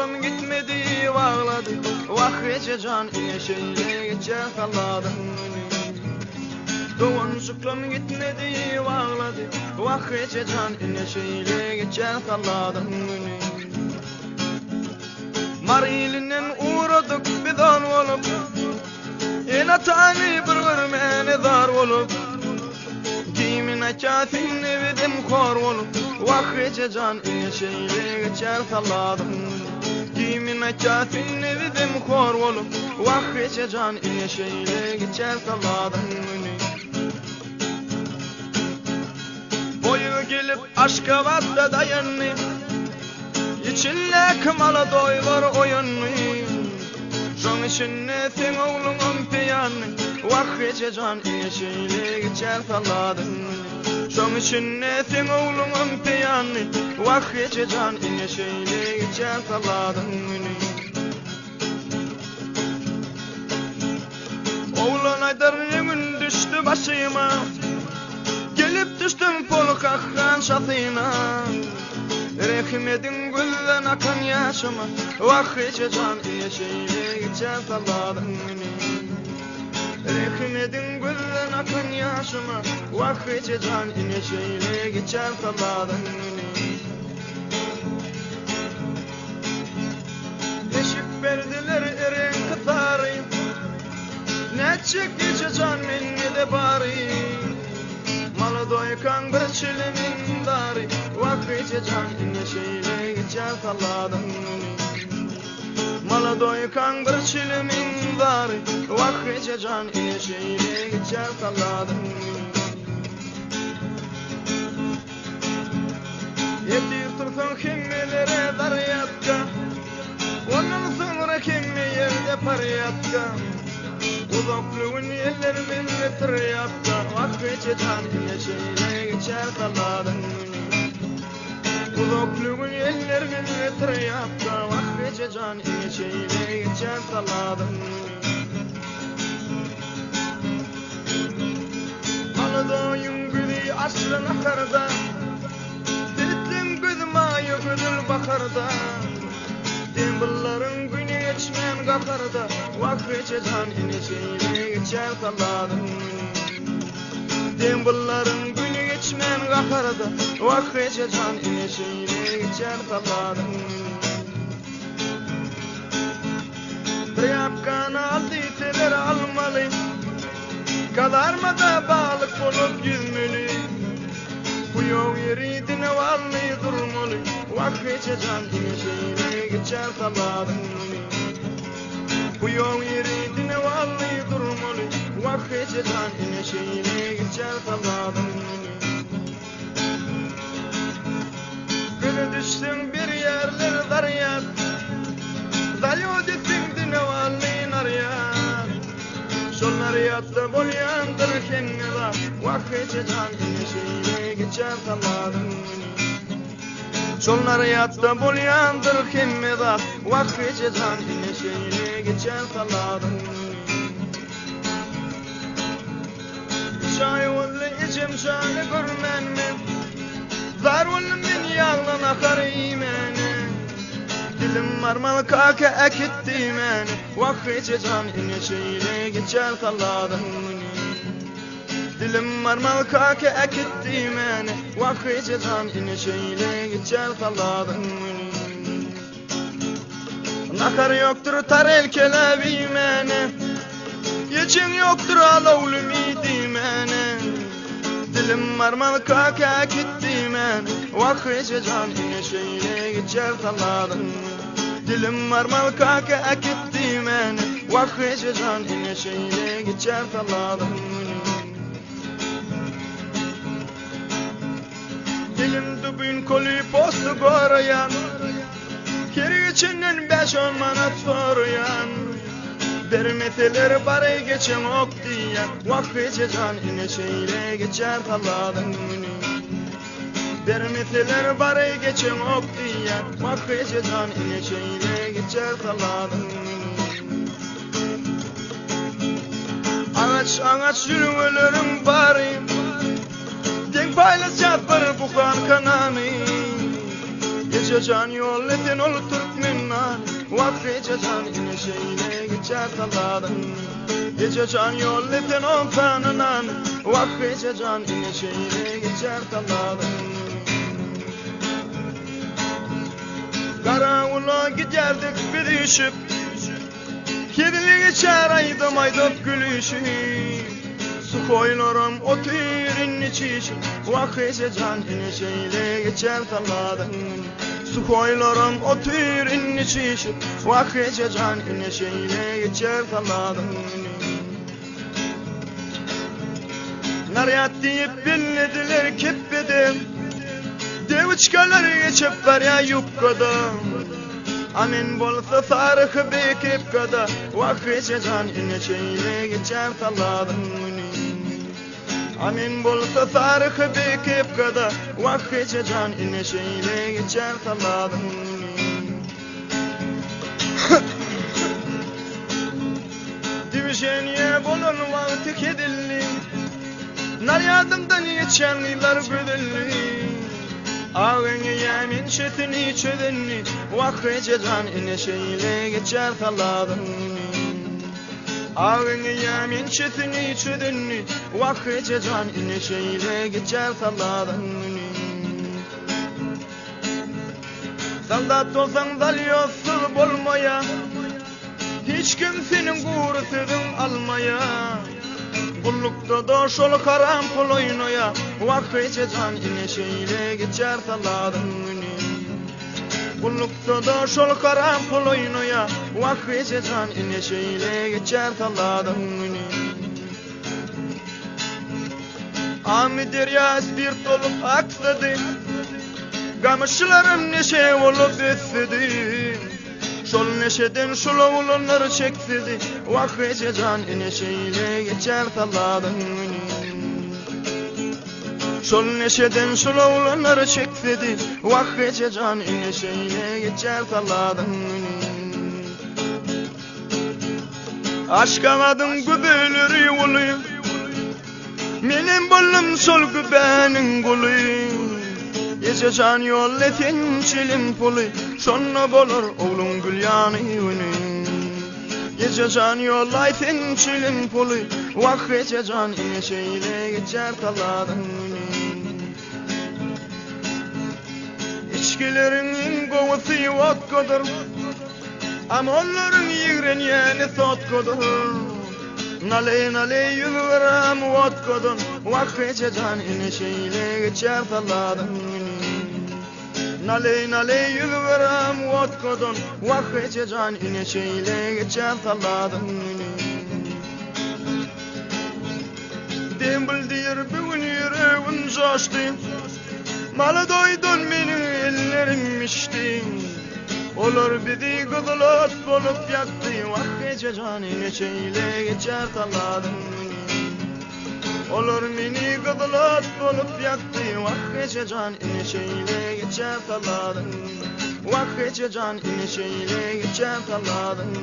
şuklum gitmedi bağladı. Vah gece can şeyle geçer kalladım Doğan şuklum gitmedi bağladı. Vah gece can şeyle geçer kalladım Marilinin uğradık bir dan olup Ena tani bir görmeni dar olup Kimin açatın evidim kor olup Vakıca can ile şeyle geçer kalladım Kimin açatın evidim kor olup Vakıca can ile şeyle geçer kalladım Boyu gelip aşka vatta dayanmayayım İçinle kımala doylar oyunmayayım Şun içinne sen oğlum piyanı? Vakıca can ile şeyle geçer kalladım Oğlum piyanı Vakıca can ile şeyle geçer kalladım Oğlan aydarımın düştü başıma. Gelip düştüm polkakkan şatına Rehmedin gülden akan yaşıma Vakıca can diye şeyle geçer salladım Rehmedin gülden akan yaşıma. Vakıca can şeyle geçer salladım Eşik verdiler eren kıtarı Ne çekici can minni de bari. Malı doykan bir çilimin dari Vakıcı can şeyle geçer Malı doykan bir çilimin dari Vakıcı can inne şeyle geçer salladım Yetir tursan kimmelere daryatka Ondan sonra kimmi yerde paryatka Uzakluğun yerlerimin etriyapta Vakıcı can inne şeyle geçer salladım Uzakluğun yerlerimin etriyapta Vakıcı can inne şeyle geçer salladım Anadolu'nun gülü asrın akarda Dilitlim gözüm ayı gözül bakarda. Dembılların günü geçmen kakarda Vakıcı can inne şeyle geçer salladım Dembılların günü geçmen kakarda Vakıcı can inne şeyle geçer salladım Bir yapkan aldı iteler almalı Kalarmada balık bulup yüzmeli Bu yol yeri dine vallahi durmalı Vakıcı can şeyle geçer salladım Bu yol yeri dine vallahi durmalı Vakıcı can inne şeyle geçer Gülü düştüm bir yerler daryat Dalyo desin dine vallahi naryat Şollar yatta bolyandır kenneda Vakıcı can inne şeyle geçer salladım Şollar yatta bolyandır kenneda Vakıcı can inne şeyle geçer salladım Şay ollu içim şanı görmen Dilim marmal kaka ekitti meni Vakıcı can inne şeyle geçer salladım Dilim marmal kaka ekitti meni Vakıcı can inne şeyle geçer salladım Nakar yoktur tar el kelebi meni Yeçin yoktur alavlu midi meni Dilim marmal kaka gitti men. Vakıcı can inne şeyle geçer salladım Dilim marmal kaka gitti men Vakıcı can inne şeyle geçer salladım Dilim dubin koli postu gorayan Keri içinden beş on manat soruyan Dermeteler bare geçen ok diyen. Vakıcı can ine şeyle geçer taladın Dermeteler bare geçen ok diyen Vakıcı can ine şeyle geçer taladın Ağaç ağaç yürümelerim bari Denk paylaşacak bir bukan kananı Gece can yolledin ol Türkmenler Vakıca can yine şeyine geçer taladın Gece can yolledin ol tanınan Vakıca can yine şeyine Karavula giderdik bir düşüp Kedili geçer aydım aydıp gülüşü Su koylarım otirin içişi Vakıca can yine şeyle geçer taladın Su koylarım otirin içişi Vakıca can yine şeyle geçer taladın Naryat deyip billediler keppedim Geçip var ya yukkada Amin bolsa sarıkı bekip kada Vakıca can yine şeyle geçer taladın Amin bolsa sarıkı bekip kada Vakıca can yine şeyle geçer taladın Divişeniye bolun vakti kedilli. Nar yardımdan geçen yıllar güdülli Ağın yemin şetini çödünni Vakıca can yine şeyle geçer taladın Ağın yemin şetini çödünni Vakıca can yine şeyle geçer taladın Saldat olsan dal yossuz bolmaya Hiç kimsenin gurusudun almaya Kullukta da şol karam pul oynaya Vakıca can yine şeyle geçer taladın Kullukta da şol karam pul oynaya Vakıca can yine şeyle geçer taladın Ami deryas bir tolup aksadı Gamışlarım neşe olup ötsedi Şol neşeden şol oğlanları çeksidi Vakıca can neşeyle geçer taladın Şol neşeden şol oğlanları çeksidi Vakıca can neşeyle geçer taladın Aşk amadın gübülür yolu Menin bollum sol gübenin gulu Gece can yolletin çilim pulu Şonna bolur oğlum gül yanı yuni Gece can yollaytin çilim pulu Vakıca can inşeyle geçer taladın İçkilerin kovusu vodkadır Ama onların yigren yeni sotkadır Nale nale yüzüverem vodkadan Vakıca can inşeyle geçer taladın Nale nale yüzüverem vodkadan Vakıca can inşeyle geçer taladın Dembul diyer bugün yüreğin coştu. Malı doydun benim ellerim içti Olur bidi kızılat bolup yaktı Vakıca can inşeyle geçer taladın Olur mini kızılat bolup yaktı Vakıca can inşeyle geçer taladın Vakıca can inşeyle geçer taladın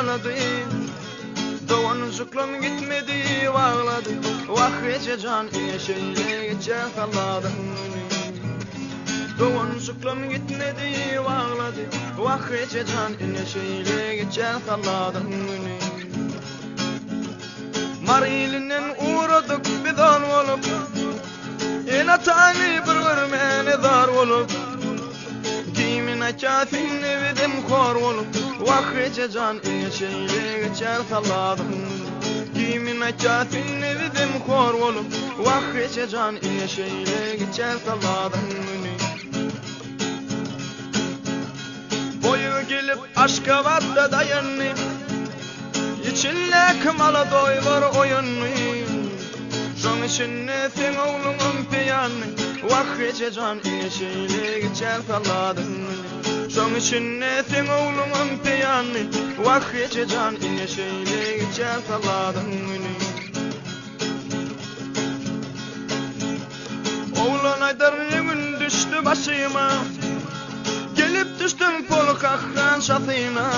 sevin ağladı. Doğan şıklım gitmedi bağladı Vakıca can yeşeyle geçer kaladın Doğan şıklım gitmedi bağladı Vakıca can yeşeyle geçer kaladın Marilinin uğradık bir dan olup Ena tani bir görmeni dar olup Kimin açasın evidim kor olup Vakıca can inşeyle geçer taladın Kimin açasın evidim kor olup Vakıca can inşeyle geçer taladın Boyu gelip aşka vatta dayanı İçinle kımala doy var oyunu Şun içinne sen oğlunun piyanı Vakıca can inşeyle geçer taladın Şun içinne sen oğlunun piyanı Vakıca can inşeyle geçer taladın Oğlan aydar gün düştü başıma. Gelip düştüm polkakkan şatyna